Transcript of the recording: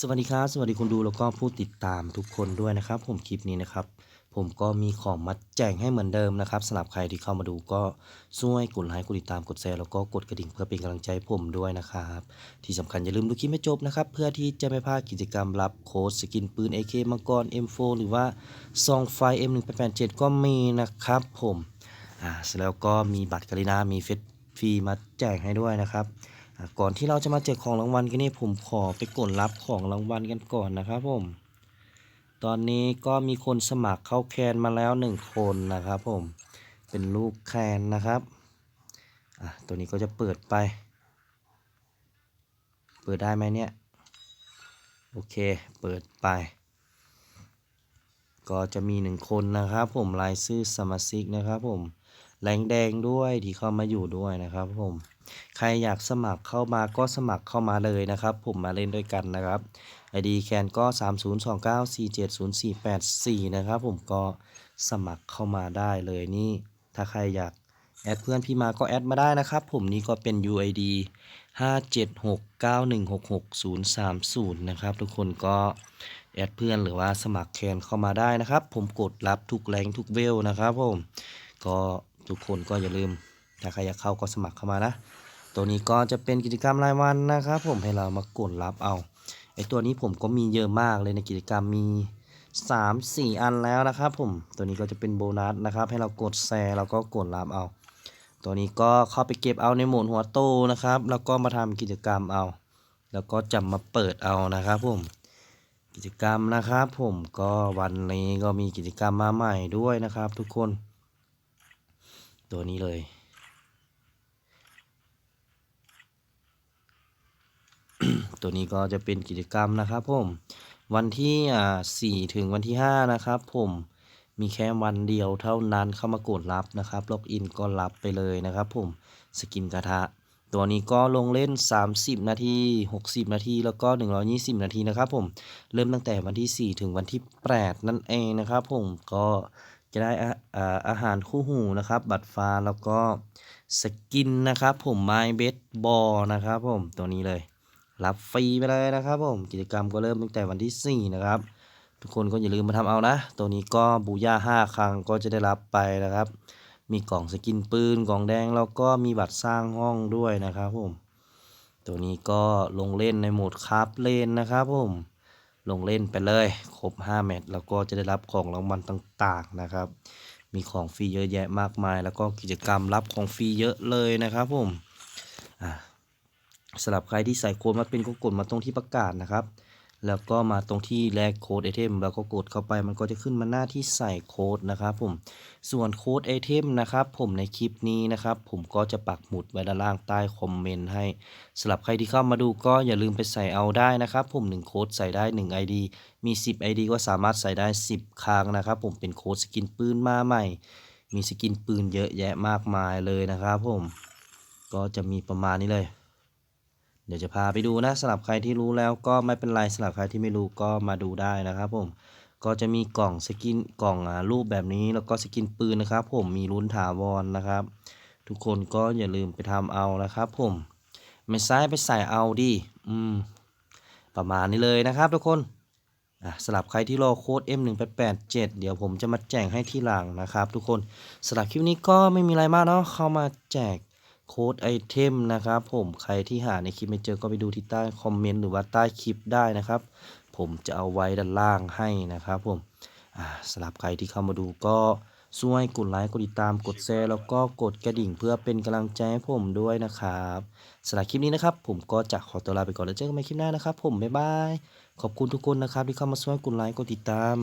สวัสดีครับสวัสดีคนดูแล้วก็ผู้ติดตามทุกคนด้วยนะครับ ผมคลิปนี้นะครับ ผมก็มีของมาแจกให้เหมือนเดิมนะครับสำหรับใครที่เข้ามาดูก็ช่วยกดไลค์กดติดตามกดแชร์แล้วก็กดกระดิ่งเพื่อเป็นกำลังใจผมด้วยนะครับ ที่สำคัญอย่าลืมดูคลิปให้จบนะครับ เพื่อที่จะไม่พลาดกิจกรรมรับโค้ดสกินปืน AK มังกร M4 หรือว่าซองไฟ M1887 ก็มีนะครับ ผมอ่าเสร็จแล้วก็มีบัตรกาลินามีเฟสฟรีมาแจกให้ด้วยนะครับ ก่อนที่เราจะมาแจกของรางวัลกันนี่ผมขอไปกดรับของรางวัลกันก่อนนะครับผม ตอนนี้ก็มีคนสมัครเข้าแคนมาแล้วหนึ่งคนนะครับผม เป็นลูกแคนนะครับ อะตัวนี้ก็จะเปิดไป เปิดได้ไหมเนี่ย โอเค เปิดไป ก็จะมีหนึ่งคนนะครับผมรายชื่อสมาชิกนะครับผม แรงแดงด้วยที่เข้ามาอยู่ด้วยนะครับผมใครอยากสมัครเข้ามาก็สมัครเข้ามาเลยนะครับ ผมมาเล่นด้วยกันนะครับ ID แคนก็ 3029470484 นะครับ ผมก็สมัครเข้ามาได้เลยนี่ ถ้าใครอยากแอดเพื่อนพี่มาก็แอดมาได้นะครับ ผมนี่ก็เป็น UID 576916630 นะครับ ทุกคนก็แอดเพื่อนหรือว่าสมัครแคนเข้ามาได้นะครับ ผมกดรับทุกแรงทุกเวลนะครับผมก็ ทุกคนก็อย่าลืมถ้าใครอยากเข้าก็สมัครเข้ามานะ ตัวนี้ก็จะเป็นกิจกรรมรายวันนะครับผมให้เรามากดรับเอาไอตัวนี้ผมก็มีเยอะมากเลยในกิจกรรมมี 3 4 อันแล้วนะครับผมตัวนี้ก็จะเป็นโบนัสนะครับให้เรากดแชร์แล้วก็กดรับเอา ตัวนี้ก็เข้าไปเก็บเอาในหมดหัวโตนะครับ แล้วก็มาทำกิจกรรมเอา แล้วก็จะมาเปิดเอานะครับผมกิจกรรมนะครับผมก็วันนี้ก็มีกิจกรรมมาใหม่ด้วยนะครับ ทุกคน ตัวนี้เลย ตัวนี้ก็จะเป็นกิจกรรมนะครับผมวันที่อ่าสี่ถึงวันที่ห้านะครับผมมีแค่วันเดียวเท่านั้นเข้ามากดรับนะครับ ล็อกอินก็รับไปเลยนะครับผมสกินกระทะ ตัวนี้ก็ลงเล่น 30 นาที 60 นาทีแล้วก็ 120 นาทีนะครับผมเริ่มตั้งแต่วันที่ 4 ถึงวันที่ 8 นั่นเองนะครับผมก็ จะได้อาอาหารคู่หูนะครับ บัตรฟ้าแล้วก็สกินนะครับ ผมไม้เบสบอลนะครับผมตัวนี้เลย รับฟรีไปเลยนะครับผมกิจกรรมก็เริ่มตั้งแต่วันที่ 4 นะครับ ทุกคนก็อย่าลืมมาทำเอานะ ตัวนี้ก็บูย่า5ครั้งก็จะได้รับไปนะครับ มีกล่องสกินปืนกล่องแดงแล้วก็มีบัตรสร้างห้องด้วยนะครับผมตัวนี้ก็ลงเล่นในโหมดคราฟเลนนะครับผม ลงเล่นไปเลย ครบ 5 แมตช์แล้วก็จะได้รับของรางวัลต่างๆนะครับ มีของฟรีเยอะแยะมากมาย แล้วก็กิจกรรมรับของฟรีเยอะเลยนะครับผมอะสำหรับใครที่ใส่โค้ดมาเป็นก็กดมาตรงที่ประกาศนะครับ แล้วก็มาตรงที่แลกโค้ดไอเทมแล้วก็กดเข้าไปมันก็จะขึ้นมาหน้าที่ใส่โค้ดนะครับผมส่วนโค้ดไอเทมนะครับผมในคลิปนี้นะครับผมก็จะปักหมุดไว้ด้านล่างใต้คอมเมนต์ให้สำหรับใครที่เข้ามาดูก็อย่าลืมไปใส่เอาได้นะครับผม1โค้ดใส่ได้ 1 ID มี 10 ID ก็สามารถใส่ได้ 10 ครั้งนะครับผมเป็นโค้ดสกินปืนมาใหม่ มีสกินปืนเยอะแยะมากมายเลยนะครับผมก็จะมีประมาณนี้เลย เดี๋ยวจะพาไปดูนะสำหรับใครที่รู้แล้วก็ไม่เป็นไรสำหรับใครที่ไม่รู้ก็มาดูได้นะครับผมก็จะมีกล่องสกินกล่องอ่ารูปแบบนี้แล้วก็สกินปืนนะครับ ผมมีลุ้นถาวรนะครับ ทุกคนก็อย่าลืมไปทำเอานะครับผมไม่ใช่ไปใส่เอาดิอืมประมาณนี้เลยนะครับ ทุกคนสำหรับใครที่รอโค้ด M1887 เดี๋ยวผมจะมาแจกให้ที่หลังนะครับ ทุกคนสำหรับคลิปนี้ก็ไม่มีอะไรมากเนาะเข้ามาแจก โค้ดไอเทมนะครับ ผมใครที่หาในคลิปไม่เจอก็ไปดูที่ใต้คอมเมนต์หรือว่าใต้คลิปได้นะครับ ผมจะเอาไว้ด้านล่างให้นะครับผมสำหรับใครที่เข้ามาดูก็ช่วยกดไลค์กดติดตามกดแชร์แล้วก็กดกระดิ่งเพื่อเป็นกำลังใจให้ผมด้วยนะครับสำหรับคลิปนี้นะครับ ผมก็จะขอตัวลาไปก่อนแล้วเจอกันใหม่คลิปหน้านะครับ ผมบ๊ายบายขอบคุณทุกคนนะครับที่เข้ามาช่วยกดไลค์กดติดตาม